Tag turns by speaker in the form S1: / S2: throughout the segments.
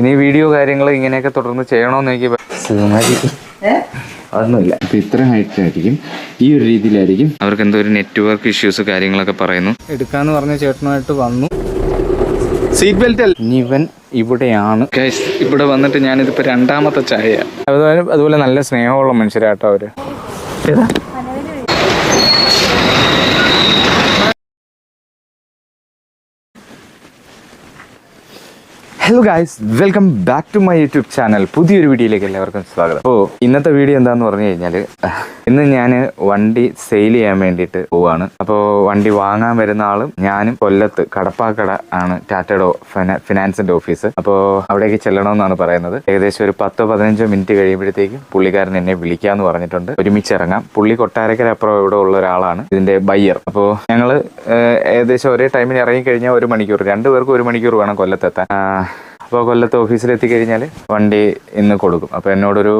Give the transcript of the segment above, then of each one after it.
S1: ഇനി വീഡിയോ കാര്യങ്ങൾ ഇങ്ങനെയൊക്കെ തുടർന്ന് ചെയ്യണമെന്ന് എനിക്ക് അതൊന്നുമില്ല.
S2: അപ്പൊ ഇത്ര ഹൈറ്റ് ആയിരിക്കും. ഈ ഒരു രീതിയിലായിരിക്കും.
S1: അവർക്ക് എന്തോ ഒരു നെറ്റ്വർക്ക് ഇഷ്യൂസ് കാര്യങ്ങളൊക്കെ പറയുന്നു. എടുക്കാന്ന് പറഞ്ഞ ചേട്ടനുമായിട്ട് വന്നു. സീറ്റ് ബെൽറ്റ് അല്ല. ഇനി ഇവൻ ഇവിടെയാണ്. ഇവിടെ വന്നിട്ട് ഞാനിതിപ്പോ രണ്ടാമത്തെ ചായ. അതുപോലെ അതുപോലെ നല്ല സ്നേഹമുള്ള മനുഷ്യരാട്ടോ അവർ. ഏതാ? Hello guys welcome back to my YouTube channel പുതിയൊരു വീഡിയോയിലേക്ക് എല്ലാവർക്കും സ്വാഗതം. അപ്പോൾ ഇന്നത്തെ വീഡിയോ എന്താന്ന് പറഞ്ഞു കഴിഞ്ഞാൽ ഇന്ന് ഞാൻ വണ്ടി സെയിൽ ചെയ്യാൻ വേണ്ടിയിട്ട് പോവാണ്. അപ്പോൾ വണ്ടി വാങ്ങാൻ വരുന്ന ആളും ഞാനും കൊല്ലത്ത് കടപ്പാക്കട ആണ് ടാറ്റയുടെ ഫിനാൻസിന്റെ ഓഫീസ്. അപ്പോൾ അവിടേക്ക് ചെല്ലണമെന്നാണ് പറയുന്നത്. ഏകദേശം ഒരു പത്തോ പതിനഞ്ചോ മിനിറ്റ് കഴിയുമ്പോഴത്തേക്കും പുള്ളിക്കാരൻ എന്നെ വിളിക്കാമെന്ന് പറഞ്ഞിട്ടുണ്ട്. ഒരുമിച്ച് ഇറങ്ങാം. പുള്ളി കൊട്ടാരക്കര അപ്പുറം ഇവിടെ ഉള്ള ഒരാളാണ്. ഇതിന്റെ ബയ്യർ അപ്പോൾ ഞങ്ങൾ ഏകദേശം ഒരേ ഇറങ്ങി കഴിഞ്ഞാൽ ഒരു മണിക്കൂർ. രണ്ടുപേർക്കും ഒരു മണിക്കൂർ വേണം കൊല്ലത്തെത്താൻ. അപ്പോൾ കൊല്ലത്ത് ഓഫീസിലെത്തി എത്തിക്കഴിഞ്ഞാൽ വണ്ടി ഇന്ന് കൊടുക്കും. അപ്പോൾ എന്നോടൊരു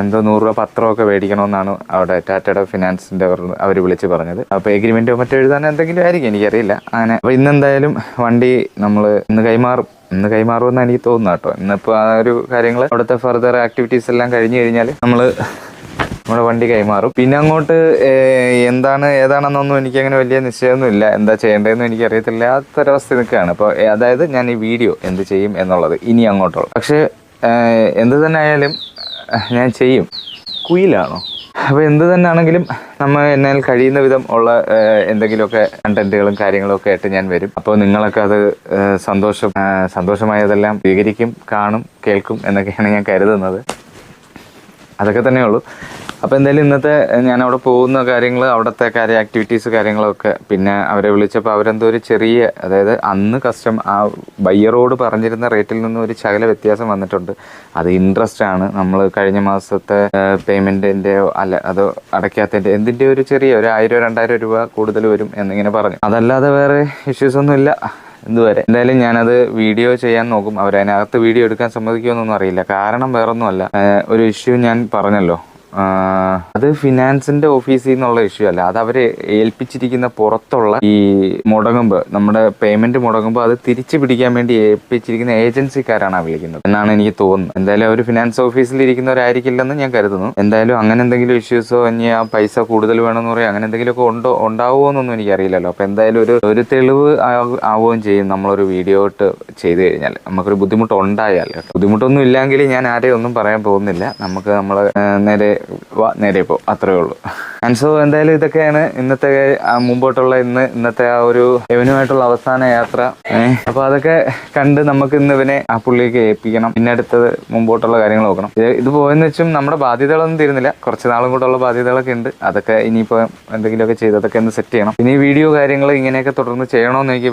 S1: എന്തോ നൂറ് രൂപ പത്രമൊക്കെ മേടിക്കണമെന്നാണ് അവിടെ ടാറ്റയുടെ ഫിനാൻസിന്റെ അവർ വിളിച്ച് പറഞ്ഞത്. അപ്പോൾ എഗ്രിമെന്റോ മറ്റോ എഴുതാൻ എന്തെങ്കിലും ആയിരിക്കും എനിക്കറിയില്ല. അങ്ങനെ അപ്പോൾ ഇന്ന് എന്തായാലും വണ്ടി നമ്മൾ ഇന്ന് കൈമാറും. ഇന്ന് കൈമാറുമെന്നാണ് എനിക്ക് തോന്നുന്നു കേട്ടോ. ഇന്നിപ്പോൾ ആ ഒരു കാര്യങ്ങൾ അവിടുത്തെ ഫർദർ ആക്ടിവിറ്റീസ് എല്ലാം കഴിഞ്ഞ് കഴിഞ്ഞാൽ നമ്മൾ നമ്മുടെ വണ്ടി കൈമാറും. പിന്നെ അങ്ങോട്ട് എന്താണ് ഏതാണെന്നൊന്നും എനിക്ക് അങ്ങനെ വലിയ നിശ്ചയമൊന്നുമില്ല. എന്താ ചെയ്യേണ്ടതെന്ന് എനിക്ക് അറിയത്തില്ലാത്തൊരവസ്ഥ നിൽക്കുകയാണ്. അപ്പോൾ അതായത് ഞാൻ ഈ വീഡിയോ എന്ത് ചെയ്യും എന്നുള്ളത് ഇനി അങ്ങോട്ടുള്ള. പക്ഷേ എന്ത് തന്നെ ആയാലും ഞാൻ ചെയ്യും. കുയിലാണോ? അപ്പോൾ എന്ത് തന്നെ ആണെങ്കിലും നമ്മൾ എന്നാൽ കഴിയുന്ന വിധം ഉള്ള എന്തെങ്കിലുമൊക്കെ കണ്ടന്റുകളും കാര്യങ്ങളൊക്കെ ആയിട്ട് ഞാൻ വരും. അപ്പോൾ നിങ്ങളൊക്കെ അത് സന്തോഷം സന്തോഷമായി സന്തോഷമായതെല്ലാം സ്വീകരിക്കും കാണും കേൾക്കും എന്നൊക്കെയാണ് ഞാൻ കരുതുന്നത്. അതൊക്കെ തന്നെ ഉള്ളൂ അപ്പോൾ എന്തായാലും ഇന്നത്തെ ഞാൻ അവിടെ പോകുന്ന കാര്യങ്ങൾ അവിടുത്തെ കാര്യം ആക്ടിവിറ്റീസ് കാര്യങ്ങളൊക്കെ പിന്നെ അവരെ വിളിച്ചപ്പോൾ അവരെന്തോ ഒരു ചെറിയ അതായത് അന്ന് കസ്റ്റം ആ ബയ്യറോട് പറഞ്ഞിരുന്ന റേറ്റിൽ നിന്നും ഒരു ചകല വ്യത്യാസം വന്നിട്ടുണ്ട്. അത് ഇൻട്രസ്റ്റ് ആണ്. നമ്മൾ കഴിഞ്ഞ മാസത്തെ പേയ്മെന്റിന്റെ അല്ല അത് അടയ്ക്കാത്തതിന്റെ എന്തിന്റെ ഒരു ചെറിയ ഒരു ആയിരം രണ്ടായിരം രൂപ കൂടുതൽ വരും എന്നിങ്ങനെ പറഞ്ഞു. അതല്ലാതെ വേറെ ഇഷ്യൂസ് ഒന്നും ഇല്ല. ഇതുവരെ. എന്തായാലും ഞാനത് വീഡിയോ ചെയ്യാൻ നോക്കും. അവരതിനകത്ത് വീഡിയോ എടുക്കാൻ സമ്മതിക്കുമെന്നൊന്നും അറിയില്ല. കാരണം വേറൊന്നുമല്ല. ഒരു ഇഷ്യൂ ഞാൻ പറഞ്ഞല്ലോ. അത് ഫിനാൻസിന്റെ ഓഫീസിൽ നിന്നുള്ള ഇഷ്യൂ അല്ല. അത് അവരെ ഏൽപ്പിച്ചിരിക്കുന്ന പുറത്തുള്ള ഈ മുടങ്ങുമ്പ് നമ്മുടെ പേയ്മെന്റ് മുടങ്ങുമ്പോൾ അത് തിരിച്ചു പിടിക്കാൻ വേണ്ടി ഏൽപ്പിച്ചിരിക്കുന്ന ഏജൻസിക്കാരാണ് വിളിക്കുന്നത്. എന്നാണ് എനിക്ക് തോന്നുന്നത്. എന്തായാലും അവർ ഫിനാൻസ് ഓഫീസിൽ ഇരിക്കുന്നവരായിരിക്കില്ലെന്ന് ഞാൻ കരുതുന്നു. എന്തായാലും അങ്ങനെ എന്തെങ്കിലും ഇഷ്യൂസോ ഇനി ആ പൈസ കൂടുതൽ വേണമെന്ന് പറയാം അങ്ങനെ എന്തെങ്കിലുമൊക്കെ ഉണ്ടോ ഉണ്ടാവുമോ എന്നൊന്നും എനിക്ക് അറിയില്ലല്ലോ അപ്പോൾ എന്തായാലും ഒരു ഒരു തെളിവ് ആവുകയും ചെയ്യും. നമ്മളൊരു വീഡിയോ ഇട്ട് ചെയ്ത് കഴിഞ്ഞാൽ നമുക്കൊരു ബുദ്ധിമുട്ട് ഉണ്ടായാൽ ബുദ്ധിമുട്ടൊന്നും ഇല്ലെങ്കിൽ ഞാൻ ആരെയും ഒന്നും പറയാൻ പോകുന്നില്ല. നമുക്ക് നമ്മൾ നേരെ വാ നേരെ പോ അത്രേ ഉള്ളൂ. ആൻഡ് സോ എന്തായാലും ഇതൊക്കെയാണ് ഇന്നത്തെ മുമ്പോട്ടുള്ള ഇന്ന് ഇന്നത്തെ ആ ഒരു ഇവനുമായിട്ടുള്ള അവസാന യാത്ര. അപ്പോൾ അപ്പൊ അതൊക്കെ കണ്ട് നമുക്ക് ഇന്ന് ഇവനെ ആ പുള്ളിക്ക് ഏൽപ്പിക്കണം. പിന്നെ അടുത്തത് മുമ്പോട്ടുള്ള കാര്യങ്ങൾ നോക്കണം. ഇത് പോയെന്ന് വെച്ചും നമ്മുടെ ബാധ്യതകളൊന്നും തീരുന്നില്ല. കുറച്ച് നാളും കൂടെ ഉള്ള ബാധ്യതകളൊക്കെ ഉണ്ട്. അതൊക്കെ ഇനിയിപ്പോൾ എന്തെങ്കിലുമൊക്കെ ചെയ്ത് അതൊക്കെ ഒന്ന് സെറ്റ് ചെയ്യണം. ഇനി വീഡിയോ കാര്യങ്ങൾ ഇങ്ങനെയൊക്കെ തുടർന്ന് ചെയ്യണമെന്ന് എനിക്ക്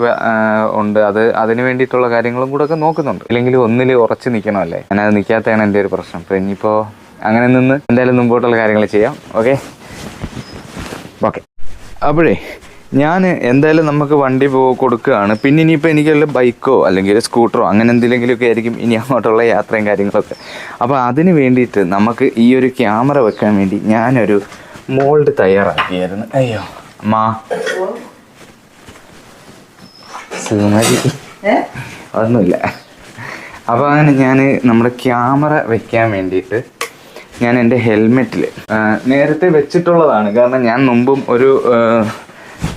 S1: ഉണ്ട്. അത് അതിന് വേണ്ടിയിട്ടുള്ള കാര്യങ്ങളും കൂടെ ഒക്കെ നോക്കുന്നുണ്ട്. ഇല്ലെങ്കിൽ ഒന്നിൽ ഉറച്ച് നിൽക്കണമല്ലേ ഞാനത് നിൽക്കാത്തതാണ് എന്റെ ഒരു പ്രശ്നം. അപ്പോൾ ഇനിയിപ്പോൾ അങ്ങനെ നിന്ന് എന്തായാലും മുമ്പോട്ടുള്ള കാര്യങ്ങൾ ചെയ്യാം. ഓക്കെ ഓക്കെ അപ്പോഴേ ഞാൻ എന്തായാലും നമുക്ക് വണ്ടി പോ കൊടുക്കുകയാണ്. പിന്നെ ഇനിയിപ്പോൾ എനിക്കുള്ള ബൈക്കോ അല്ലെങ്കിൽ സ്കൂട്ടറോ അങ്ങനെ എന്തെങ്കിലുമൊക്കെ ആയിരിക്കും ഇനി അങ്ങോട്ടുള്ള യാത്രയും കാര്യങ്ങളൊക്കെ. അപ്പോൾ അതിന് വേണ്ടിയിട്ട് നമുക്ക് ഈ ഒരു ക്യാമറ വെക്കാൻ വേണ്ടി ഞാനൊരു മോൾഡ് തയ്യാറാക്കിയായിരുന്നു. അയ്യോ അമ്മാ. സുമതി ഒന്നുമില്ല അപ്പോൾ അങ്ങനെ ഞാൻ നമ്മുടെ ക്യാമറ വെക്കാൻ വേണ്ടിയിട്ട് ഞാൻ എന്റെ ഹെൽമെറ്റിൽ നേരത്തെ വെച്ചിട്ടുള്ളതാണ്. കാരണം ഞാൻ മുമ്പും ഒരു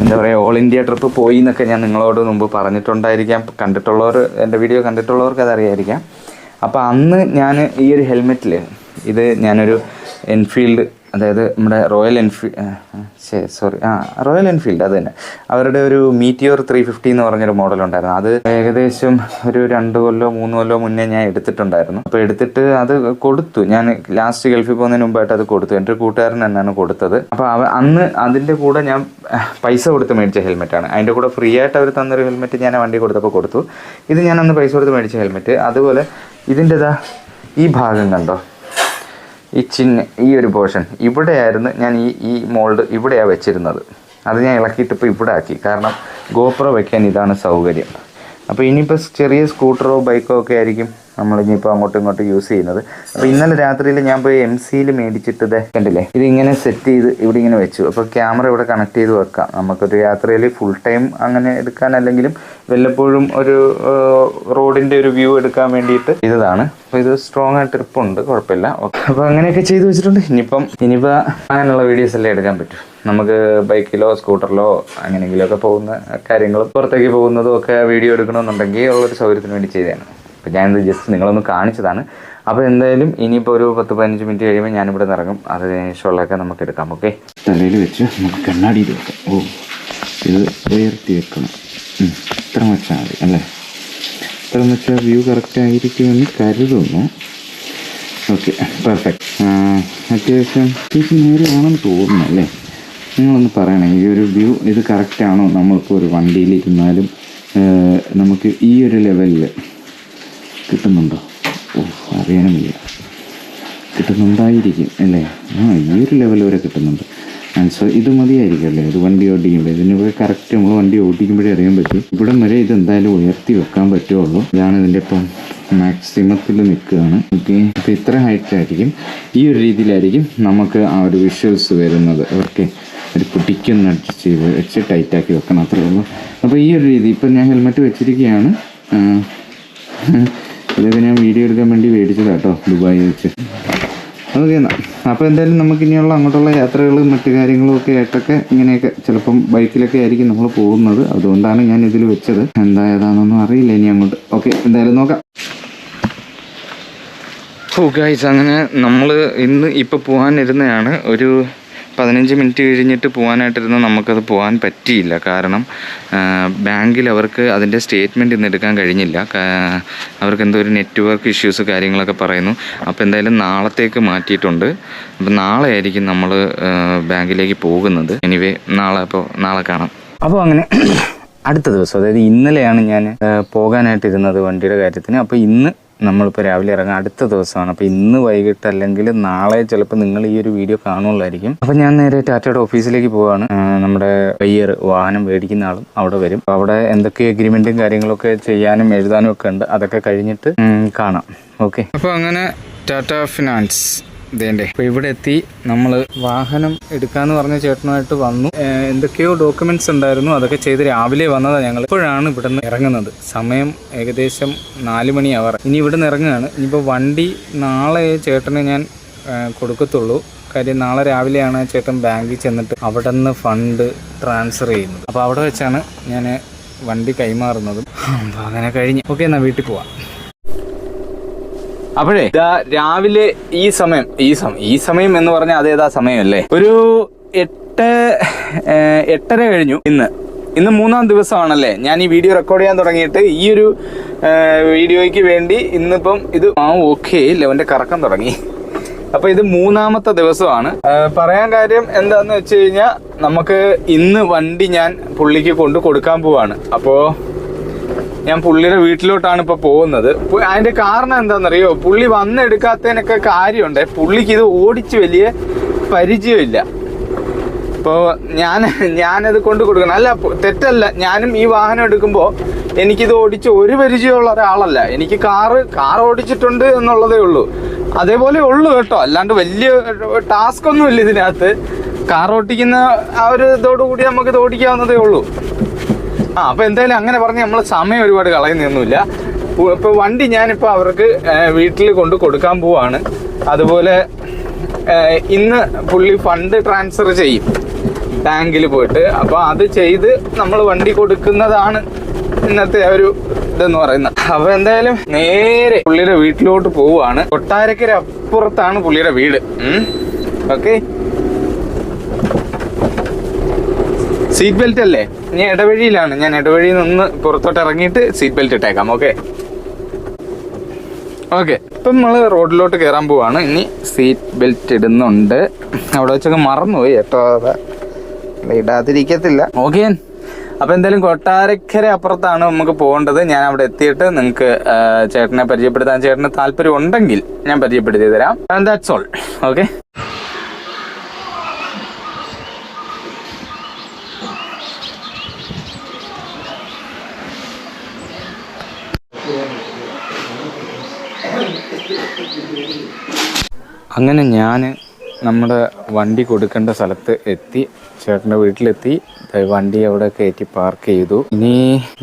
S1: എന്താ പറയുക ഓൾ ഇന്ത്യ ട്രിപ്പ് പോയി എന്നൊക്കെ ഞാൻ നിങ്ങളോട് മുമ്പ് പറഞ്ഞിട്ടുണ്ടായിരിക്കാം. കണ്ടിട്ടുള്ളവർ എന്റെ വീഡിയോ കണ്ടിട്ടുള്ളവർക്ക് അതറിയായിരിക്കാം. അപ്പോൾ അന്ന് ഞാൻ ഈ ഒരു ഹെൽമെറ്റിൽ ഇത് ഞാനൊരു എൻഫീൽഡ് അതായത് നമ്മുടെ റോയൽ എൻഫീൽഡ് സോറി ആ റോയൽ എൻഫീൽഡ് അത് തന്നെ. അവരുടെ ഒരു മീറ്റിയോർ ത്രീ ഫിഫ്റ്റി എന്ന് പറഞ്ഞൊരു മോഡൽ ഉണ്ടായിരുന്നു അത് ഏകദേശം ഒരു രണ്ട് കൊല്ലോ മൂന്ന് കൊല്ലോ മുന്നേ ഞാൻ എടുത്തിട്ടുണ്ടായിരുന്നു. അപ്പോൾ എടുത്തിട്ട് അത് കൊടുത്തു. ഞാൻ ലാസ്റ്റ് ഗൾഫിൽ പോകുന്നതിന് മുമ്പായിട്ട് അത് കൊടുത്തു. എന്റെ കൂട്ടുകാരൻ തന്നെയാണ് കൊടുത്തത്. അപ്പോൾ അവ അന്ന് അതിന്റെ കൂടെ ഞാൻ പൈസ കൊടുത്ത് മേടിച്ച ഹെൽമെറ്റാണ് അതിന്റെ കൂടെ ഫ്രീ ആയിട്ട് അവർ തന്നൊരു ഹെൽമെറ്റ് ഞാൻ വണ്ടി കൊടുത്തപ്പോൾ കൊടുത്തു. ഇത് ഞാൻ അന്ന് പൈസ കൊടുത്ത് മേടിച്ച ഹെൽമെറ്റ് അതുപോലെ ഇതിന്റെതാ ഈ ഭാഗം കണ്ടോ? ഈ ചിഹ്ന ഈ ഒരു പോർഷൻ ഇവിടെയായിരുന്നു ഞാൻ ഈ ഈ മോൾഡ് ഇവിടെയാണ് വെച്ചിരുന്നത്. അത് ഞാൻ ഇളക്കിയിട്ട് ഇപ്പോൾ ഇവിടെ ആക്കി. കാരണം ഗോപ്രോ വയ്ക്കാൻ ഇതാണ് സൗകര്യം. അപ്പോൾ ഇനിയിപ്പോൾ ചെറിയ സ്കൂട്ടറോ ബൈക്കോ ഒക്കെ ആയിരിക്കും? നമ്മളിനിയിപ്പോൾ അങ്ങോട്ടും ഇങ്ങോട്ടും യൂസ് ചെയ്യുന്നത്. അപ്പോൾ ഇന്നലെ രാത്രിയിൽ ഞാൻ പോയി എം സിയിൽ മേടിച്ചിട്ട് ഇത് കണ്ടില്ലേ? ഇത് ഇങ്ങനെ സെറ്റ് ചെയ്ത് ഇവിടെ ഇങ്ങനെ വെച്ചു. അപ്പോൾ ക്യാമറ ഇവിടെ കണക്ട് ചെയ്ത് വെക്കാം. നമുക്കൊരു യാത്രയിൽ ഫുൾ ടൈം അങ്ങനെ എടുക്കാൻ അല്ലെങ്കിലും വല്ലപ്പോഴും ഒരു റോഡിന്റെ ഒരു വ്യൂ എടുക്കാൻ വേണ്ടിയിട്ട് ഇതാണ് അപ്പോൾ ഇത് സ്ട്രോങ് ആയിട്ട് ട്രിപ്പുണ്ട് കുഴപ്പമില്ല. അപ്പോൾ അങ്ങനെയൊക്കെ ചെയ്തു വെച്ചിട്ടുണ്ട്. ഇനിയിപ്പം ഇനിയിപ്പോൾ അങ്ങനെയുള്ള വീഡിയോസ് എല്ലാം എടുക്കാൻ പറ്റും? നമുക്ക് ബൈക്കിലോ സ്കൂട്ടറിലോ അങ്ങനെയെങ്കിലുമൊക്കെ പോകുന്ന കാര്യങ്ങളും പുറത്തേക്ക് പോകുന്നതും ഒക്കെ വീഡിയോ എടുക്കണമെന്നുണ്ടെങ്കിൽ ഉള്ളൊരു സൗകര്യത്തിന് വേണ്ടി ചെയ്തതാണ്. അപ്പോൾ ഞാനിത് ജസ്റ്റ് നിങ്ങളൊന്ന് കാണിച്ചതാണ്. അപ്പോൾ എന്തായാലും ഇനിയിപ്പോൾ ഒരു പത്ത് പതിനഞ്ച് മിനിറ്റ് കഴിയുമ്പോൾ ഞാനിവിടെ നിന്ന് ഇറങ്ങും അത് ശേഷമുള്ളതൊക്കെ നമുക്ക് എടുക്കാം ഓക്കെ?
S2: തലയിൽ വെച്ച് നമുക്ക് കണ്ണാടിയിൽ വെക്കാം. ഓ ഇത് ഉയർത്തി വെക്കണം. ഇത്ര വെച്ചാൽ മതി അല്ലേ? ഇത്ര വെച്ചാൽ വ്യൂ കറക്റ്റ് ആയിരിക്കുമെന്ന് കരുതുന്നു. ഓക്കെ പെർഫെക്റ്റ് അത്യാവശ്യം അത്യാവശ്യം നേരെയാണെന്ന് തോന്നുന്നു അല്ലേ? നിങ്ങളൊന്ന് പറയണേ ഈ ഒരു വ്യൂ ഇത് കറക്റ്റ് ആണോ? നമ്മളിപ്പോൾ ഒരു വണ്ടിയിലിരുന്നാലും നമുക്ക് ഈ ഒരു ലെവലിൽ കിട്ടുന്നുണ്ടോ? ഓ അറിയാനും കിട്ടുന്നുണ്ടായിരിക്കും അല്ലേ? ആ ഈ ഒരു ലെവൽ വരെ കിട്ടുന്നുണ്ട്. ആൻസർ ഇത് മതിയായിരിക്കും അല്ലേ ഇത് വണ്ടി ഓടിക്കുമ്പോൾ ഇതിനൊക്കെ കറക്റ്റ് നമ്മൾ വണ്ടി ഓടിക്കുമ്പോഴേ അറിയാൻ പറ്റും. ഇവിടം വരെ ഇത് എന്തായാലും ഉയർത്തി വെക്കാൻ പറ്റുള്ളൂ ഇതാണ് ഇതിന്റെ ഇപ്പം മാക്സിമത്തിൽ നിൽക്കുകയാണ്. ഓക്കെ അപ്പോൾ ഇത്ര ഹൈറ്റ് ആയിരിക്കും. ഈ ഒരു രീതിയിലായിരിക്കും നമുക്ക് ആ ഒരു വിഷ്വൽസ് വരുന്നത്. ഓക്കെ ഒരു കുട്ടിക്കൊന്ന് അഡ്ജസ്റ്റ് ചെയ്ത് വെച്ച് ടൈറ്റാക്കി വെക്കണം. അത്രയേ ഉള്ളൂ. അപ്പോൾ ഈ ഒരു രീതി ഇപ്പം ഞാൻ ഹെൽമെറ്റ് വെച്ചിരിക്കുകയാണ്. ഇതൊക്കെ ഞാൻ വീഡിയോ എടുക്കാൻ വേണ്ടി മേടിച്ചതാണ് കേട്ടോ ദുബായി വെച്ച്. ഓക്കെ അപ്പോൾ എന്തായാലും നമുക്ക് ഇനിയുള്ള അങ്ങോട്ടുള്ള യാത്രകളും മറ്റു കാര്യങ്ങളും ഒക്കെ ആയിട്ടൊക്കെ ഇങ്ങനെയൊക്കെ ചിലപ്പം ബൈക്കിലൊക്കെ ആയിരിക്കും നമ്മൾ പോകുന്നത്. അതുകൊണ്ടാണ് ഞാൻ ഇതിൽ വെച്ചത്. എന്താ ഏതാണെന്നൊന്നും അറിയില്ല ഇനി അങ്ങോട്ട്. ഓക്കെ എന്തായാലും നോക്കാം.
S1: ഓ ഗൈസ് അങ്ങനെ നമ്മൾ ഇന്ന് ഇപ്പോൾ പോകാനിരുന്നതാണ് ഒരു പതിനഞ്ച് മിനിറ്റ് കഴിഞ്ഞിട്ട് പോകാനായിട്ടിരുന്ന നമുക്കത് പോകാൻ പറ്റിയില്ല. കാരണം ബാങ്കിൽ അവർക്ക് അതിന്റെ സ്റ്റേറ്റ്മെന്റ് ഇന്ന് എടുക്കാൻ കഴിഞ്ഞില്ല. അവർക്ക് എന്തോ ഒരു നെറ്റ്വർക്ക് ഇഷ്യൂസ് കാര്യങ്ങളൊക്കെ പറയുന്നു. അപ്പോൾ എന്തായാലും നാളത്തേക്ക് മാറ്റിയിട്ടുണ്ട്. അപ്പോൾ നാളെ ആയിരിക്കും നമ്മൾ ബാങ്കിലേക്ക് പോകുന്നത്. എനിവേ നാളെ അപ്പോൾ നാളെ കാണാം. അപ്പോൾ അങ്ങനെ അടുത്ത ദിവസം അതായത് ഇന്നലെയാണ് ഞാൻ പോകാനായിട്ടിരുന്നത് വണ്ടിയുടെ കാര്യത്തിന്. അപ്പോൾ ഇന്ന് നമ്മളിപ്പോൾ രാവിലെ ഇറങ്ങാൻ അടുത്ത ദിവസമാണ്. അപ്പോൾ ഇന്ന് വൈകിട്ട് അല്ലെങ്കിൽ നാളെ ചിലപ്പോൾ നിങ്ങൾ ഈ ഒരു വീഡിയോ കാണുള്ളായിരിക്കും അപ്പോൾ ഞാൻ നേരെ ടാറ്റയുടെ ഓഫീസിലേക്ക് പോവാണ്. നമ്മുടെ ബയ്യർ വാഹനം മേടിക്കുന്ന ആളും അവിടെ വരും. അവിടെ എന്തൊക്കെ എഗ്രിമെന്റും കാര്യങ്ങളൊക്കെ ചെയ്യാനും എഴുതാനും ഒക്കെ ഉണ്ട്. അതൊക്കെ കഴിഞ്ഞിട്ട് കാണാം. ഓക്കെ അപ്പോൾ അങ്ങനെ ടാറ്റ ഫിനാൻസ് ഇതേണ്ടേ അപ്പോൾ ഇവിടെ എത്തി. നമ്മൾ വാഹനം എടുക്കാന്ന് പറഞ്ഞ ചേട്ടനുമായിട്ട് വന്നു. എന്തൊക്കെയോ ഡോക്യുമെന്റ്സ് ഉണ്ടായിരുന്നു. അതൊക്കെ ചെയ്ത് രാവിലെ വന്നതാണ് ഞങ്ങൾ ഇപ്പോഴാണ് ഇവിടെ നിന്ന് ഇറങ്ങുന്നത്. സമയം ഏകദേശം നാല് മണി അവർ. ഇനി ഇവിടെ നിന്ന് ഇറങ്ങുകയാണ്. ഇനിയിപ്പോൾ വണ്ടി നാളെ ചേട്ടന് ഞാൻ കൊടുക്കത്തുള്ളൂ. കാര്യം നാളെ രാവിലെയാണ് ചേട്ടൻ ബാങ്കിൽ ചെന്നിട്ട് അവിടെ നിന്ന് ഫണ്ട് ട്രാൻസ്ഫർ ചെയ്യുന്നത്. അപ്പോൾ അവിടെ വെച്ചാണ് ഞാൻ വണ്ടി കൈമാറുന്നതും. അപ്പോൾ അങ്ങനെ കഴിഞ്ഞ്. ഓക്കെ എന്നാൽ വീട്ടിൽ പോവാം. അപ്പോഴേ ഇതാ രാവിലെ ഈ സമയം ഈ സമയം ഈ സമയം എന്ന് പറഞ്ഞാൽ അതേതാ സമയമല്ലേ? ഒരു എട്ട് എട്ടര കഴിഞ്ഞു. ഇന്ന് ഇന്ന് മൂന്നാം ദിവസമാണല്ലേ? ഞാൻ ഈ വീഡിയോ റെക്കോർഡ് ചെയ്യാൻ തുടങ്ങിയിട്ട് ഈ ഒരു വീഡിയോയ്ക്ക് വേണ്ടി ഇന്നിപ്പം ഇത് ആ ഓക്കെ ലെവന്റെ കറക്കം തുടങ്ങി. അപ്പൊ ഇത് മൂന്നാമത്തെ ദിവസമാണ്. പറയാൻ കാര്യം എന്താന്ന് വെച്ച് കഴിഞ്ഞാൽ നമുക്ക് ഇന്ന് വണ്ടി ഞാൻ പുള്ളിക്ക് കൊണ്ട് കൊടുക്കാൻ പോവാണ്. അപ്പോ ഞാൻ പുള്ളിയുടെ വീട്ടിലോട്ടാണ് ഇപ്പൊ പോകുന്നത്. അതിന്റെ കാരണം എന്താണെന്നറിയോ? പുള്ളി വന്നെടുക്കാത്തതിനൊക്കെ കാര്യമുണ്ട്. പുള്ളിക്ക് ഇത് ഓടിച്ച് വലിയ പരിചയമില്ല. ഇപ്പോൾ ഞാൻ ഞാനത് കൊണ്ട് കൊടുക്കണം. അല്ല തെറ്റല്ല. ഞാനും ഈ വാഹനം എടുക്കുമ്പോൾ എനിക്കിത് ഓടിച്ച് ഒരു പരിചയമുള്ള ഒരാളല്ല. എനിക്ക് കാറ് കാർ ഓടിച്ചിട്ടുണ്ട് എന്നുള്ളതേ ഉള്ളൂ. അതേപോലെ ഉള്ളൂ കേട്ടോ. അല്ലാണ്ട് വലിയ ടാസ്ക് ഒന്നുമില്ല ഇതിനകത്ത്. കാർ ഓടിക്കുന്ന ആ ഒരു ഇതോടുകൂടി നമുക്ക് ഇത് ഓടിക്കാവുന്നതേ ഉള്ളൂ. ആ അപ്പൊ എന്തായാലും അങ്ങനെ പറഞ്ഞ് നമ്മൾ സമയം ഒരുപാട് കളയുന്നൊന്നുമില്ല. ഇപ്പൊ വണ്ടി ഞാനിപ്പോ അവർക്ക് വീട്ടിൽ കൊണ്ട് കൊടുക്കാൻ പോവാണ്. അതുപോലെ ഇന്ന് പുള്ളി ഫണ്ട് ട്രാൻസ്ഫർ ചെയ്യും ബാങ്കിൽ പോയിട്ട്. അപ്പൊ അത് ചെയ്ത് നമ്മൾ വണ്ടി കൊടുക്കുന്നതാണ് ഇന്നത്തെ ഒരു ഇതെന്ന് പറയുന്നത്. അപ്പൊ എന്തായാലും നേരെ പുള്ളിയുടെ വീട്ടിലോട്ട് പോവാണ്. കൊട്ടാരക്കര അപ്പുറത്താണ് പുള്ളിയുടെ വീട്. ഓക്കെ? സീറ്റ് ബെൽറ്റ് അല്ലേ? ഞാൻ ഇടവഴിയിലാണ്. ഞാൻ ഇടവഴിയിൽ നിന്ന് പുറത്തോട്ട് ഇറങ്ങിയിട്ട് സീറ്റ് ബെൽറ്റ് ഇട്ടേക്കാം ഓക്കെ ഓക്കെ ഇപ്പം നമ്മൾ റോഡിലോട്ട് കയറാൻ പോവാണ്. ഇനി സീറ്റ് ബെൽറ്റ് ഇടുന്നുണ്ട്. അവിടെ വെച്ചൊക്കെ മറന്നുപോയി കേട്ടോ. ഇടാതിരിക്കത്തില്ല. ഓക്കെ അപ്പം എന്തായാലും കൊട്ടാരക്കര അപ്പുറത്താണ് നമുക്ക് പോകേണ്ടത്. ഞാൻ അവിടെ എത്തിയിട്ട് നിങ്ങൾക്ക് ചേട്ടനെ പരിചയപ്പെടുത്താൻ ചേട്ടന് താല്പര്യം ഉണ്ടെങ്കിൽ ഞാൻ പരിചയപ്പെടുത്തി തരാം. ദാറ്റ്സ് ഓൾ ഓക്കെ അങ്ങനെ ഞാൻ നമ്മുടെ വണ്ടി കൊടുക്കേണ്ട സ്ഥലത്ത് എത്തി ചേട്ടന്റെ വീട്ടിലെത്തി. വണ്ടി അവിടെ കയറ്റി പാർക്ക് ചെയ്തു. ഇനി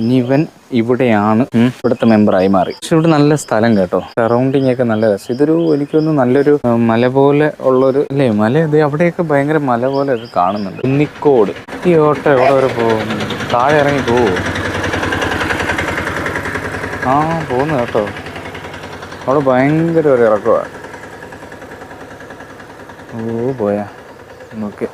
S1: ഇനി ഇവൻ ഇവിടെയാണ് ഇവിടുത്തെ മെമ്പറായി മാറി. പക്ഷെ ഇവിടെ നല്ല സ്ഥലം കേട്ടോ. സറൗണ്ടിങ് ഒക്കെ നല്ല രസം ഇതൊരു എനിക്കൊന്ന് നല്ലൊരു മല പോലെ ഉള്ളൊരു അല്ലേ? മല ഇത് അവിടെയൊക്കെ ഭയങ്കര മല പോലെ ഒക്കെ കാണുന്നുണ്ട്. ഉന്നിക്കോട് ഈ ഓട്ടോ എവിടെ വരെ പോകും? താഴെ ഇറങ്ങി പോവോ? ആ പോകുന്നു കേട്ടോ. അവിടെ ഭയങ്കര ഒരു ഇറക്കമാണ് ഓ പോയാ. നമുക്ക്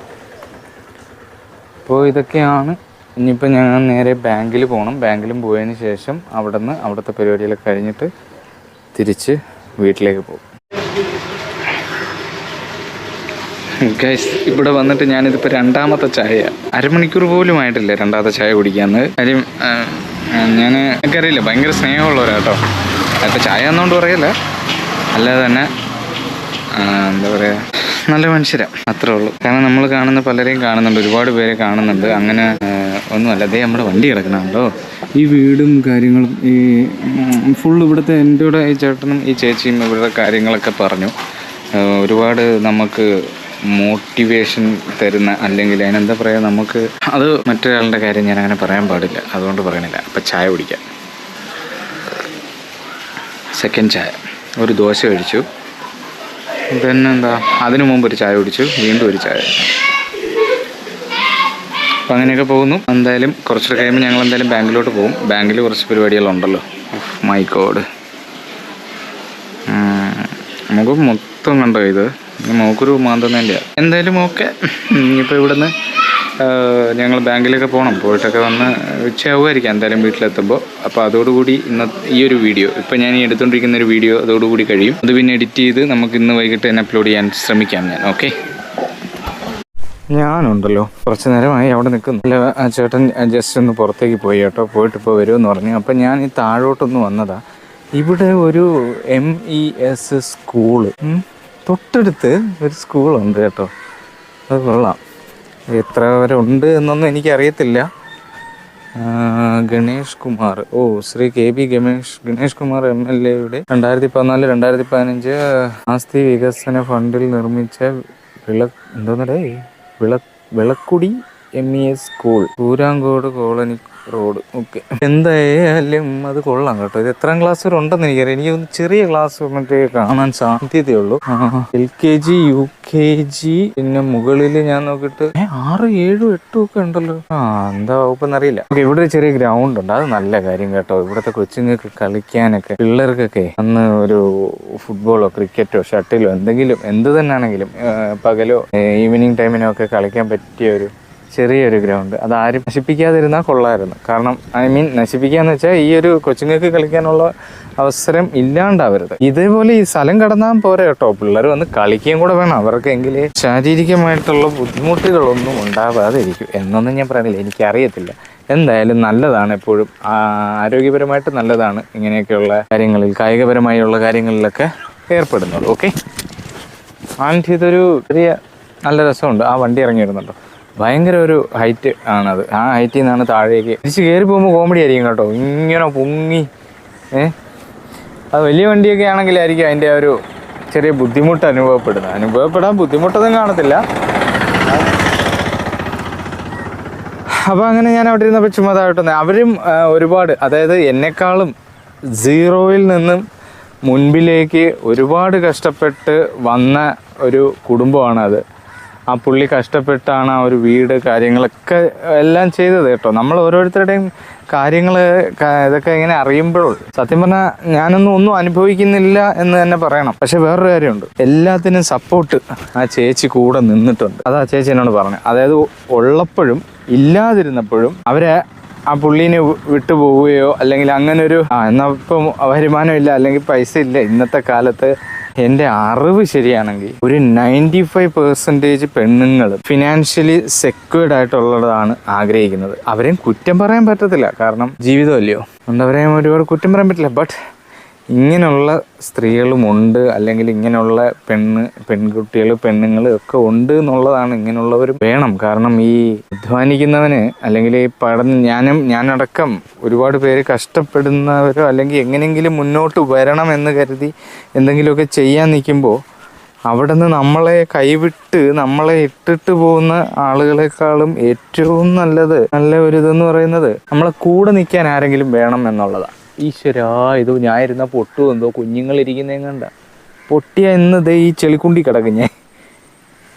S1: അപ്പോൾ ഇതൊക്കെയാണ്. ഇനിയിപ്പോൾ ഞങ്ങൾ നേരെ ബാങ്കിൽ പോകണം ബാങ്കിലും പോയതിന് ശേഷം അവിടെ നിന്ന് അവിടുത്തെ പരിപാടികളൊക്കെ കഴിഞ്ഞിട്ട് തിരിച്ച് വീട്ടിലേക്ക് പോകും. ഗൈസ് ഇവിടെ വന്നിട്ട് ഞാനിതിപ്പോൾ രണ്ടാമത്തെ ചായ അരമണിക്കൂർ പോലും ആയിട്ടില്ല രണ്ടാമത്തെ ചായ കുടിക്കാന്ന്. കാര്യം ഞാൻ എനിക്കറിയില്ല. ഭയങ്കര സ്നേഹമുള്ളവരാട്ടോ. അപ്പോൾ ചായ എന്നുകൊണ്ട് പറയല്ല. അല്ലാതെ തന്നെ എന്താ പറയുക നല്ല മനുഷ്യരാണ് അത്രേ ഉള്ളൂ. കാരണം നമ്മൾ കാണുന്ന പലരെയും കാണുന്നുണ്ട്. ഒരുപാട് പേരെ കാണുന്നുണ്ട്. അങ്ങനെ ഒന്നുമല്ല. അതേ നമ്മുടെ വണ്ടി കിടക്കണമല്ലോ ഈ വീടും കാര്യങ്ങളും ഈ ഫുൾ ഇവിടുത്തെ എന്റെ കൂടെ ഈ ചേട്ടനും ഈ ചേച്ചിയും ഇവിടുത്തെ കാര്യങ്ങളൊക്കെ പറഞ്ഞു. ഒരുപാട് നമുക്ക് മോട്ടിവേഷൻ തരുന്ന അല്ലെങ്കിൽ അതിനെന്താ പറയുക നമുക്ക് അത് മറ്റൊരാളുടെ കാര്യം ഞാൻ അങ്ങനെ പറയാൻ പാടില്ല. അതുകൊണ്ട് പറയണില്ല. അപ്പം ചായ കുടിക്കാം. സെക്കൻഡ് ചായ. ഒരു ദോശ കഴിച്ചു. പിന്നെ എന്താ അതിനു മുമ്പ് ഒരു ചായ കുടിച്ചു. വീണ്ടും ഒരു ചായ. അപ്പം അങ്ങനെയൊക്കെ പോകുന്നു. എന്തായാലും കുറച്ചുകൂടെ കഴിയുമ്പോൾ ഞങ്ങൾ എന്തായാലും ബാങ്കിലോട്ട് പോകും. ബാങ്കിൽ കുറച്ച് പരിപാടികളുണ്ടല്ലോ. മൈ കോഡ് നമുക്ക് മൊത്തം കണ്ടോ ഇത്? ഇനി മോക്കൊരു മാന്തന്നതിന്റെ എന്തായാലും ഓക്കെ. ഇനിയിപ്പോൾ ഇവിടുന്ന് ഞങ്ങൾ ബാങ്കിലൊക്കെ പോകണം പോയിട്ടൊക്കെ വന്ന് ഉച്ചയാവുമായിരിക്കും എന്തായാലും വീട്ടിലെത്തുമ്പോൾ അപ്പോൾ അതോടുകൂടി ഇന്ന് ഈ ഒരു വീഡിയോ ഇപ്പോൾ ഞാൻ എടുത്തുകൊണ്ടിരിക്കുന്ന ഒരു വീഡിയോ അതോടുകൂടി കഴിയും. അത് പിന്നെ എഡിറ്റ് ചെയ്ത് നമുക്ക് ഇന്ന് വൈകിട്ട് തന്നെ അപ്ലോഡ് ചെയ്യാൻ ശ്രമിക്കാം ഞാൻ. ഓക്കെ ഞാനുണ്ടല്ലോ. കുറച്ച് നേരമായി അവിടെ നിൽക്കുന്നു. അല്ല ആ ചേട്ടൻ ജസ്റ്റ് ഒന്ന് പുറത്തേക്ക് പോയി കേട്ടോ. പോയിട്ട് ഇപ്പോൾ വരുമെന്ന് പറഞ്ഞു. അപ്പം ഞാൻ ഈ താഴോട്ടൊന്ന് വന്നതാ. ഇവിടെ ഒരു എം ഇ എസ് സ്കൂൾ തൊട്ടടുത്ത് ഒരു സ്കൂളുണ്ട് കേട്ടോ. അത് കൊള്ളാം. എത്ര വരെ ഉണ്ട് എന്നൊന്നും എനിക്കറിയത്തില്ല. ഗണേഷ് കുമാർ. ഓ Shri K B Ganesh Ganesh Kumar M L എയുടെ രണ്ടായിരത്തി പതിനാല് രണ്ടായിരത്തി പതിനഞ്ച് ആസ്തി വികസന ഫണ്ടിൽ നിർമ്മിച്ച വിള എന്തോന്നടേ? വിള Vilakkudi? M E S school Poorankode colony road. Okay എന്തായാലും അത് കൊള്ളാം കേട്ടോ. ഇത് എത്രാം ക്ലാസ് വരെ ഉണ്ടെന്ന് എനിക്കറിയാം. എനിക്ക് ഒന്ന് ചെറിയ ക്ലാസ് മറ്റേ കാണാൻ സാധ്യതയുള്ളൂ L K G U K G പിന്നെ മുകളിൽ ഞാൻ നോക്കിയിട്ട് ഏ, ആറ് ഏഴും എട്ടും ഒക്കെ ഉണ്ടല്ലോ. ആ എന്താ വകുപ്പെന്നറിയില്ല ഓക്കെ ഇവിടെ ഒരു ചെറിയ ഗ്രൗണ്ട് ഉണ്ട്. അത് നല്ല കാര്യം കേട്ടോ. ഇവിടുത്തെ കൊച്ചുങ്ങൾക്ക് കളിക്കാനൊക്കെ പിള്ളേർക്കൊക്കെ അന്ന് ഒരു ഫുട്ബോളോ ക്രിക്കറ്റോ ഷട്ടിലോ എന്തെങ്കിലും എന്ത് തന്നെ ആണെങ്കിലും പകലോ ഈവനിങ് ടൈമിനോ ഒക്കെ കളിക്കാൻ പറ്റിയ ഒരു ചെറിയൊരു ഗ്രൗണ്ട് അത് ആരും നശിപ്പിക്കാതിരുന്നാൽ കൊള്ളായിരുന്നു. കാരണം ഐ മീൻ നശിപ്പിക്കാന്ന് വെച്ചാൽ ഈ ഒരു കൊച്ചുങ്ങൾക്ക് കളിക്കാനുള്ള അവസരം ഇല്ലാണ്ടാവരുത്. ഇതേപോലെ ഈ സ്ഥലം കടന്നാൽ പോരെ കേട്ടോ. പിള്ളേർ വന്ന് കളിക്കുകയും കൂടെ വേണം. അവർക്ക് എങ്കിലേ ശാരീരികമായിട്ടുള്ള ബുദ്ധിമുട്ടുകളൊന്നും ഉണ്ടാവാതിരിക്കും. എന്നൊന്നും ഞാൻ പറയുന്നില്ല. എനിക്കറിയത്തില്ല. എന്തായാലും നല്ലതാണ് എപ്പോഴും. ആരോഗ്യപരമായിട്ട് നല്ലതാണ് ഇങ്ങനെയൊക്കെയുള്ള കാര്യങ്ങളിൽ കായികപരമായുള്ള കാര്യങ്ങളിലൊക്കെ ഏർപ്പെടുന്നത്. ഓക്കെ ആൻഡ് ഇതൊരു ചെറിയ നല്ല രസമുണ്ട്. ആ വണ്ടി ഇറങ്ങി വരുന്നുണ്ടോ? ഭയങ്കര ഒരു ഹൈറ്റ് ആണത്. ആ ഹൈറ്റിൽ നിന്നാണ് താഴേക്ക്. തിരിച്ച് കയറി പോകുമ്പോൾ കോമഡി ആയിരിക്കും കേട്ടോ. ഇങ്ങനെ പൊങ്ങി. ഏ? അത് വലിയ വണ്ടിയൊക്കെ ആണെങ്കിലായിരിക്കും അതിന്റെ ഒരു ചെറിയ ബുദ്ധിമുട്ട് അനുഭവപ്പെടുന്നത്. അനുഭവപ്പെടാൻ ബുദ്ധിമുട്ടൊന്നും കാണത്തില്ല. അപ്പോൾ അങ്ങനെ ഞാൻ അവിടെ ഇരുന്നപ്പോൾ ചുമതായിട്ടൊന്ന് അവരും ഒരുപാട് അതായത് എന്നെക്കാളും സീറോയിൽ നിന്നും മുൻപിലേക്ക് ഒരുപാട് കഷ്ടപ്പെട്ട് വന്ന ഒരു കുടുംബമാണ് അത് ആ പുള്ളി കഷ്ടപ്പെട്ടാണ് ആ ഒരു വീട് കാര്യങ്ങളൊക്കെ എല്ലാം ചെയ്തത് കേട്ടോ. നമ്മൾ ഓരോരുത്തരുടെയും കാര്യങ്ങൾ ഇതൊക്കെ ഇങ്ങനെ അറിയുമ്പോഴുള്ളൂ സത്യം പറഞ്ഞാൽ ഞാനൊന്നും ഒന്നും അനുഭവിക്കുന്നില്ല എന്ന് തന്നെ പറയണം. പക്ഷെ വേറൊരു കാര്യമുണ്ട്. എല്ലാത്തിനും സപ്പോർട്ട് ആ ചേച്ചി കൂടെ നിന്നിട്ടുണ്ട്. അതാ ചേച്ചി എന്നോട് പറഞ്ഞത് അതായത് ഉള്ളപ്പോഴും ഇല്ലാതിരുന്നപ്പോഴും അവരെ ആ പുള്ളീനെ വിട്ടുപോവുകയോ വിട്ടു പോവുകയോ അല്ലെങ്കിൽ അങ്ങനെ ഒരു ആ എന്നാ ഇപ്പം വരുമാനം ഇല്ല അല്ലെങ്കിൽ പൈസ ഇല്ല. ഇന്നത്തെ കാലത്ത് എന്റെ അറിവ് ശരിയാണെങ്കിൽ ഒരു നയന്റി ഫൈവ് പെർസെന്റേജ് പെണ്ണുങ്ങൾ ഫിനാൻഷ്യലി സെക്യൂർഡ് ആയിട്ടുള്ളതാണ് ആഗ്രഹിക്കുന്നത്. അവരെയും കുറ്റം പറയാൻ പറ്റത്തില്ല. കാരണം ജീവിതമല്ലയോ? അതുകൊണ്ട് അവരെയും ഒരുപാട് കുറ്റം പറയാൻ പറ്റില്ല. ബട്ട് ഇങ്ങനെയുള്ള സ്ത്രീകളും ഉണ്ട് അല്ലെങ്കിൽ ഇങ്ങനെയുള്ള പെണ്ണ് പെൺകുട്ടികൾ പെണ്ണുങ്ങൾ ഒക്കെ ഉണ്ട് എന്നുള്ളതാണ് ഇങ്ങനെയുള്ളവർ വേണം. കാരണം ഈ അധ്വാനിക്കുന്നവന് അല്ലെങ്കിൽ ഈ പഠന ഞാനും ഞാനടക്കം ഒരുപാട് പേര് കഷ്ടപ്പെടുന്നവരോ അല്ലെങ്കിൽ എങ്ങനെയെങ്കിലും മുന്നോട്ട് വരണം എന്ന് കരുതി എന്തെങ്കിലുമൊക്കെ ചെയ്യാൻ നിൽക്കുമ്പോൾ അവിടെ നിന്ന് നമ്മളെ കൈവിട്ട് നമ്മളെ ഇട്ടിട്ട് പോകുന്ന ആളുകളെക്കാളും ഏറ്റവും നല്ലത് നല്ല ഒരു ഇതെന്ന് പറയുന്നത് നമ്മളെ കൂടെ നിൽക്കാൻ ആരെങ്കിലും വേണം എന്നുള്ളതാണ്. ഈശ്വരാ ഇത് ഞാൻ ഇരുന്ന പൊട്ടു എന്തോ കുഞ്ഞുങ്ങളിരിക്കുന്നേ കണ്ട. പൊട്ടിയ ഇന്ന് ദേ ഈ ചെളിക്കുണ്ടി കിടക്കും ഞാൻ.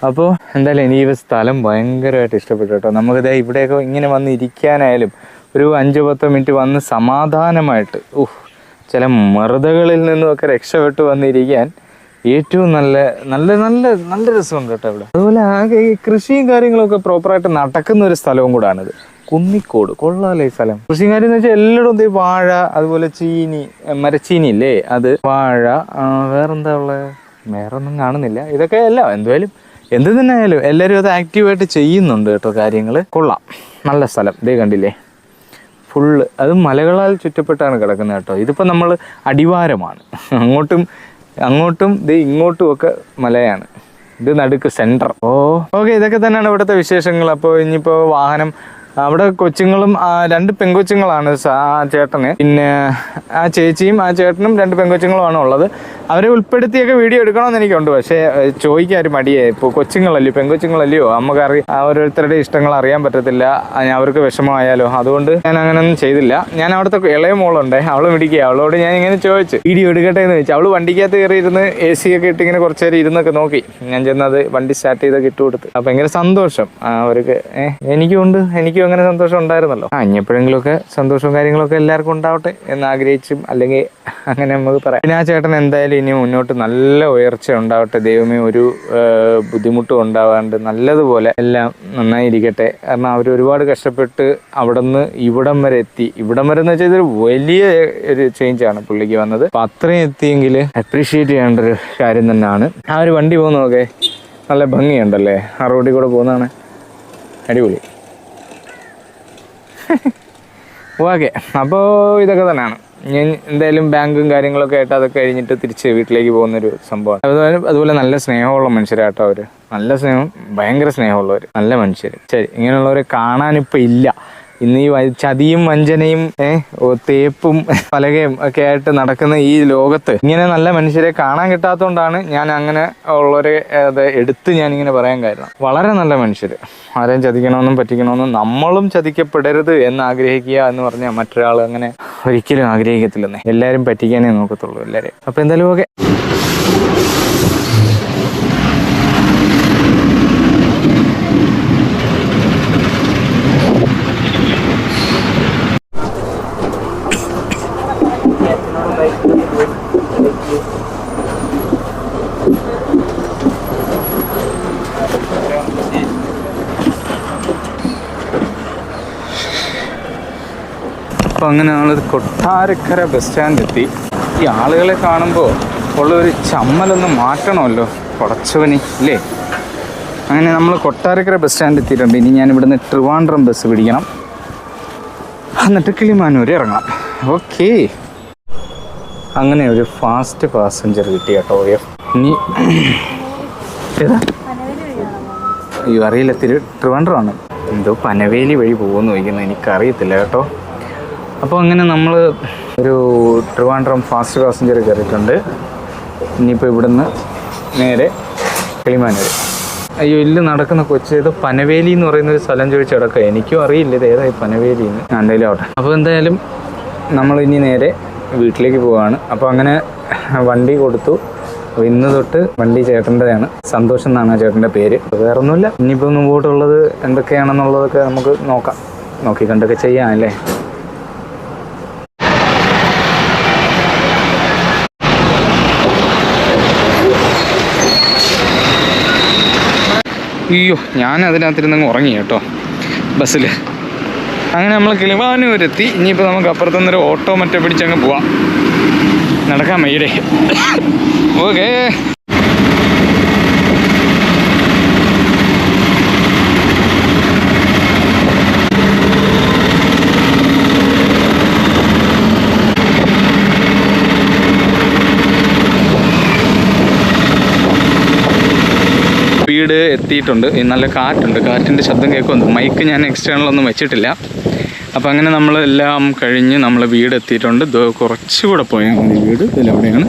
S1: അപ്പോൾ എന്തായാലും എനിക്ക് ഈ സ്ഥലം ഭയങ്കരമായിട്ട് ഇഷ്ടപ്പെട്ടു കേട്ടോ. ദേ ഇവിടെയൊക്കെ ഇങ്ങനെ വന്ന് ഇരിക്കാനായാലും ഒരു അഞ്ച് പത്ത് മിനിറ്റ് വന്ന് സമാധാനമായിട്ട് ഊഹ് ചില മറുതകളിൽ നിന്നുമൊക്കെ രക്ഷപ്പെട്ട് വന്നിരിക്കാൻ ഏറ്റവും നല്ല നല്ല നല്ല നല്ല രസമുണ്ട് കേട്ടോ ഇവിടെ. അതുപോലെ ആകെ ഈ കൃഷിയും കാര്യങ്ങളൊക്കെ പ്രോപ്പറായിട്ട് നടക്കുന്ന ഒരു സ്ഥലവും കൂടാണിത്. കുന്നിക്കോട്. കൊള്ളാലേ സ്ഥലം. കൃഷിയും കാര്യം എന്ന് വെച്ചാൽ എല്ലായിടത്തും ഈ വാഴ അതുപോലെ ചീനി മരച്ചീനി ഇല്ലേ അത് വാഴ വേറെന്താ ഉള്ളത് വേറെ ഒന്നും കാണുന്നില്ല. ഇതൊക്കെ അല്ല എന്തായാലും എന്ത് തന്നെ ആയാലും എല്ലാവരും അത് ആക്റ്റീവായിട്ട് ചെയ്യുന്നുണ്ട് കേട്ടോ കാര്യങ്ങൾ കൊള്ളാം. നല്ല സ്ഥലം. ഇതേ കണ്ടില്ലേ? ഫുള്ള് അത് മലകളാൽ ചുറ്റപ്പെട്ടാണ് കിടക്കുന്നത് കേട്ടോ. ഇതിപ്പോൾ നമ്മൾ അടിവാരമാണ്. അങ്ങോട്ടും അങ്ങോട്ടും ഇത് ഇങ്ങോട്ടും ഒക്കെ മലയാണ്. ഇത് നടുക്ക് സെന്റർ ഓ ഓക്കെ ഇതൊക്കെ തന്നെയാണ് ഇവിടുത്തെ വിശേഷങ്ങൾ. അപ്പോൾ ഇനിയിപ്പോൾ വാഹനം അവിടെ കൊച്ചുങ്ങളും രണ്ട് പെങ്കൊച്ചുങ്ങളാണ് ആ ചേട്ടന്. പിന്നെ ആ ചേച്ചിയും ആ ചേട്ടനും രണ്ട് പെങ്കൊച്ചുങ്ങളുമാണ് ഉള്ളത്. അവരെ ഉൾപ്പെടുത്തിയൊക്കെ വീഡിയോ എടുക്കണമെന്ന് എനിക്കുണ്ട്. പക്ഷേ ചോദിക്കാൻ ഒരു മടിയേ. ഇപ്പോൾ കൊച്ചുങ്ങളല്ലയോ പെങ്കൊച്ചുങ്ങളല്ലയോ നമുക്ക് അറിയാം ഓരോരുത്തരുടെ ഇഷ്ടങ്ങൾ അറിയാൻ പറ്റത്തില്ല. അവർക്ക് വിഷമമായാലോ? അതുകൊണ്ട് ഞാൻ അങ്ങനെയൊന്നും ചെയ്തില്ല. ഞാൻ അവിടുത്തെ ഇളയ മോളുണ്ട്. അവൾ മിടിക്കുക. അവളോട് ഞാൻ ഇങ്ങനെ ചോദിച്ചു. വീഡിയോ എടുക്കട്ടെ എന്ന് ചോദിച്ചു. അവൾ വണ്ടിക്കകത്ത് കയറി ഇരുന്ന് എ സി ഒക്കെ ഇട്ട് ഇങ്ങനെ കുറച്ച് നേരം ഇരുന്നൊക്കെ നോക്കി. ഞാൻ ചെന്നത് വണ്ടി സ്റ്റാർട്ട് ചെയ്തൊക്കെ ഇട്ട് കൊടുത്ത്. ഭയങ്കര സന്തോഷം. അവർക്ക് എനിക്കും ഉണ്ട് എനിക്കും അങ്ങനെ സന്തോഷം ഉണ്ടായിരുന്നല്ലോ. ആ ഇനി എപ്പോഴെങ്കിലുമൊക്കെ സന്തോഷവും കാര്യങ്ങളൊക്കെ എല്ലാവർക്കും ഉണ്ടാവട്ടെ എന്ന് ആഗ്രഹിച്ചും അല്ലെങ്കിൽ അങ്ങനെ നമുക്ക് പറയാം. പിന്നെ ആ ചേട്ടൻ എന്തായാലും ഇനി മുന്നോട്ട് നല്ല ഉയർച്ച ഉണ്ടാവട്ടെ. ദൈവമേ ഒരു ബുദ്ധിമുട്ടും ഉണ്ടാവാണ്ട് നല്ലതുപോലെ എല്ലാം നന്നായിരിക്കട്ടെ. കാരണം അവർ ഒരുപാട് കഷ്ടപ്പെട്ട് അവിടെ നിന്ന് ഇവിടം വരെ എത്തി. ഇവിടം വരെ എന്ന് വെച്ചാൽ ഇതൊരു വലിയ ഒരു ചേഞ്ച് ആണ് പുള്ളിക്ക് വന്നത്. അപ്പൊ അത്രയും എത്തിയെങ്കിൽ അപ്രീഷിയേറ്റ് ചെയ്യേണ്ട ഒരു കാര്യം തന്നെയാണ്. ആ ഒരു വണ്ടി പോകുന്നതൊക്കെ നല്ല ഭംഗിയുണ്ടല്ലേ? ആ റോഡിൽ കൂടെ പോകുന്നതാണ്. അടിപൊളി. ഓക്കെ. അപ്പോൾ ഇതൊക്കെ തന്നെയാണ്. ഞാൻ എന്തായാലും ബാങ്കും കാര്യങ്ങളൊക്കെ ആയിട്ട് അതൊക്കെ കഴിഞ്ഞിട്ട് തിരിച്ച് വീട്ടിലേക്ക് പോകുന്നൊരു സംഭവമാണ്. അതുപോലെ അതുപോലെ നല്ല സ്നേഹമുള്ള മനുഷ്യരാട്ടോ അവർ നല്ല സ്നേഹം ഭയങ്കര സ്നേഹമുള്ളവർ നല്ല മനുഷ്യർ ശരി. ഇങ്ങനെയുള്ളവരെ കാണാനിപ്പോൾ ഇല്ല. ഇന്ന് ഈ ചതിയും വഞ്ചനയും തേപ്പും പലകയും ഒക്കെ ആയിട്ട് നടക്കുന്ന ഈ ലോകത്ത് ഇങ്ങനെ നല്ല മനുഷ്യരെ കാണാൻ കിട്ടാത്തതുകൊണ്ടാണ് ഞാൻ അങ്ങനെ ഉള്ളവരെ അത് എടുത്ത് ഞാൻ ഇങ്ങനെ പറയാൻ കാരണം. വളരെ നല്ല മനുഷ്യർ ആരെയും ചതിക്കണമെന്നും പറ്റിക്കണമെന്നും നമ്മളും ചതിക്കപ്പെടരുത് എന്ന് ആഗ്രഹിക്കുക എന്ന് പറഞ്ഞാൽ മറ്റൊരാൾ അങ്ങനെ ഒരിക്കലും ആഗ്രഹിക്കത്തില്ലെന്നേ. എല്ലാവരും പറ്റിക്കാനേ നോക്കത്തുള്ളൂ എല്ലാവരെയും അപ്പോൾ എന്തായാലും ഓക്കെ. അപ്പോൾ അങ്ങനെ ഞങ്ങൾ കൊട്ടാരക്കര ബസ് സ്റ്റാൻഡ് എത്തി ഈ ആളുകളെ കാണുമ്പോൾ ഉള്ളൊരു ചമ്മലൊന്ന് മാറ്റണമല്ലോ കുറച്ചവന് ഇല്ലേ അങ്ങനെ നമ്മൾ കൊട്ടാരക്കര ബസ് സ്റ്റാൻഡ് എത്തിയിട്ടുണ്ട്. ഇനി ഞാൻ ഇവിടുന്ന് ട്രിവാൻഡ്രം ബസ് പിടിക്കണം. എന്നിട്ട് കിളിമാനൂർ ഇറങ്ങാം ഓക്കേ. അങ്ങനെ ഒരു ഫാസ്റ്റ് പാസഞ്ചർ കിട്ടി കേട്ടോ. എഫ് ഇനി അയ്യോ അറിയില്ല. തിരു ട്രിവാൻഡ്രമാണ്. എന്തോ പനവേലി വഴി പോകുമെന്ന് ചോദിക്കുന്നത് എനിക്കറിയത്തില്ല കേട്ടോ. അപ്പോൾ അങ്ങനെ നമ്മൾ ഒരു ട്രിവാൻഡ്രം ഫാസ്റ്റ് പാസഞ്ചർ കയറിയിട്ടുണ്ട്. ഇനിയിപ്പോൾ ഇവിടുന്ന് നേരെ കിളിമാനൂർ അയ്യോ ഇല്ല നടക്കുന്ന കൊച്ചു ഏതോ പനവേലി എന്ന് പറയുന്ന ഒരു സ്ഥലം ചോദിച്ച് കിടക്കുക എനിക്കും അറിയില്ല ഇത് ഏതായി പനവേലി എന്ന്. എന്തായാലും ആവട്ടെ. അപ്പോൾ എന്തായാലും നമ്മൾ ഇനി നേരെ വീട്ടിലേക്ക് പോവാണ്. അപ്പോൾ അങ്ങനെ വണ്ടി കൊടുത്തു. അപ്പോൾ ഇന്ന് തൊട്ട് വണ്ടി ചേട്ടന്റെയാണ് സന്തോഷം എന്നാണ് ചേട്ടന്റെ പേര്. വേറെ ഒന്നുമില്ല ഇനിയിപ്പോൾ മുമ്പോട്ടുള്ളത് എന്തൊക്കെയാണെന്നുള്ളതൊക്കെ നമുക്ക് നോക്കാം. നോക്കി കണ്ടൊക്കെ ചെയ്യാം അല്ലേ? അയ്യോ ഞാൻ അതിനകത്തിരുന്നങ്ങ് ഉറങ്ങി കേട്ടോ. ബസ്സിൽ അങ്ങനെ നമ്മൾ കിളിമാനൂരെത്തി ഇനിയിപ്പോൾ നമുക്ക് അപ്പുറത്തുനിന്നൊരു ഓട്ടോ മറ്റോ പിടിച്ചങ്ങ് പോവാം. നടക്കാൻ വയ്യടേ ഓക്കേ. വീട് എത്തിയിട്ടുണ്ട്. നല്ല കാറ്റുണ്ട്. കാറ്റിന്റെ ശബ്ദം കേൾക്കുന്നുണ്ട്. മൈക്ക് ഞാൻ എക്സ്റ്റേണൽ ഒന്നും വെച്ചിട്ടില്ല. അപ്പോൾ അങ്ങനെ നമ്മളെല്ലാം കഴിഞ്ഞ് നമ്മൾ വീട് എത്തിയിട്ടുണ്ട്. കുറച്ചുകൂടെ പോയി. വീട് ഇതിലവിടെയാണ്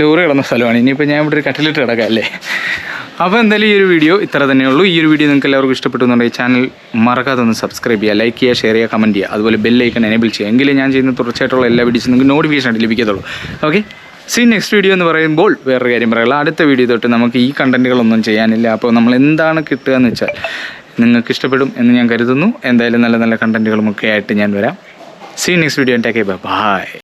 S1: ലോറി കിടന്ന സ്ഥലമാണ്. ഇനിയിപ്പോൾ ഞാൻ ഇവിടെ ഒരു കട്ടിലിട്ട് കിടക്കാം അല്ലേ? അപ്പോൾ എന്തായാലും ഈ ഒരു വീഡിയോ ഇത്ര തന്നെയുള്ളൂ ഈ ഒരു വീഡിയോ നിങ്ങൾക്ക് എല്ലാവർക്കും ഇഷ്ടപ്പെട്ടു എന്നുണ്ടെങ്കിൽ ചാനൽ മറക്കാതെ ഒന്ന് സബ്സ്ക്രൈബ് ചെയ്യുക ലൈക്ക് ചെയ്യുക ഷെയർ ചെയ്യുക കമന്റ് ചെയ്യുക. അതുപോലെ ബെല്ലൈക്കൺ എനേബിൾ ചെയ്യുക. എങ്കിലും ഞാൻ ചെയ്യുന്ന തുടർച്ചയായിട്ടുള്ള എല്ലാ വീഡിയോസും നിങ്ങൾക്ക് നോട്ടിഫിക്കേഷൻ ആയിട്ട് ലഭിക്കത്തുള്ളൂ. ഓക്കെ സീ നെക്സ്റ്റ് വീഡിയോ എന്ന് പറയുമ്പോൾ വേറൊരു കാര്യം പറയുക അടുത്ത വീഡിയോ തൊട്ട് നമുക്ക് ഈ കണ്ടന്റുകളൊന്നും ചെയ്യാനില്ല. അപ്പോൾ നമ്മൾ എന്താണ് കിട്ടുക എന്ന് വെച്ചാൽ നിങ്ങൾക്ക് ഇഷ്ടപ്പെടും എന്ന് ഞാൻ കരുതുന്നു. എന്തായാലും നല്ല നല്ല കണ്ടന്റുകളുമൊക്കെ ആയിട്ട് ഞാൻ വരാം. See next video take bye